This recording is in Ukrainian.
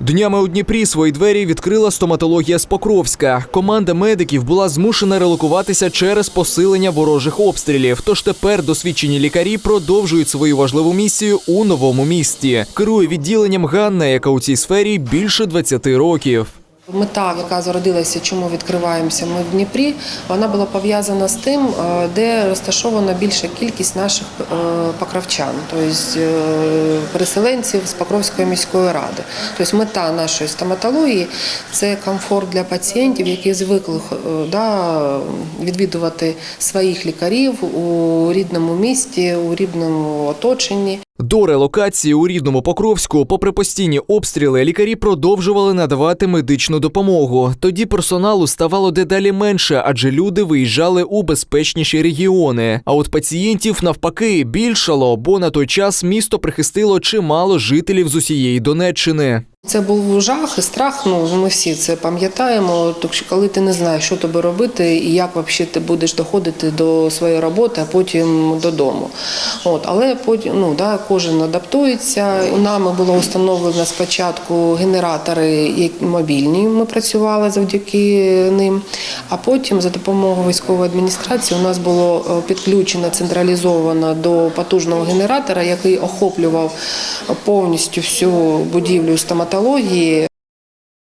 Днями у Дніпрі свої двері відкрила стоматологія з Покровська. Команда медиків була змушена релокуватися через посилення ворожих обстрілів. Тож тепер досвідчені лікарі продовжують свою важливу місію у новому місті. Керує відділенням Ганна, яка у цій сфері більше 20 років. Мета, яка зародилася, чому відкриваємося ми в Дніпрі, вона була пов'язана з тим, е, де розташована більша кількість наших е, покровчан, тобто е, переселенців з Покровської міської ради. Тобто мета нашої стоматології це комфорт для пацієнтів, які звикли да, відвідувати своїх лікарів у рідному місті, у рідному оточенні. До релокації у рідному Покровську, попри постійні обстріли, лікарі продовжували надавати медичну допомогу. Тоді персоналу ставало дедалі менше, адже люди виїжджали у безпечніші регіони. А от пацієнтів навпаки більшало, бо на той час місто прихистило чимало жителів з усієї Донеччини. Це був жах і страх. Ну ми всі це пам'ятаємо. Що коли ти не знаєш, що тобі робити і як взагалі ти будеш доходити до своєї роботи, а потім додому. От, але потім ну да, кожен адаптується. У Нами було встановлено спочатку генератори які мобільні. Ми працювали завдяки ним. А потім за допомогою військової адміністрації у нас було е, підключено централізовано до потужного генератора, який охоплював повністю всю будівлю стоматології патології.